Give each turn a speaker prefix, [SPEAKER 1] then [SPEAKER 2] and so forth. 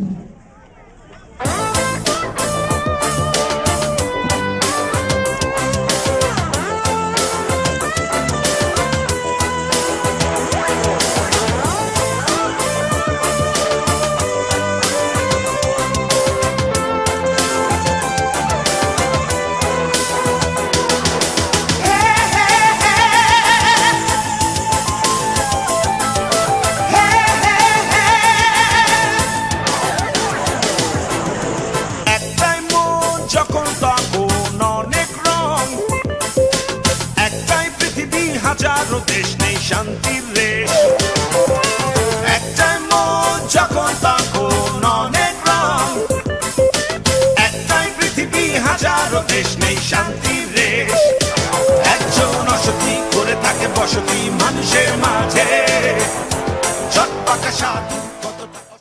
[SPEAKER 1] একটাই যখন তখন অনেক রং। একটাই পৃথিবী, হাজারো দেশ নেই শান্তির রেশ। একটাই মন যখন তখন অনেক রং। একটাই পৃথিবী, হাজারো দেশ নেই শান্তির রেশ। একজন অসতি করে বসতি মানুষের মাঝে। চটপাকা সাধু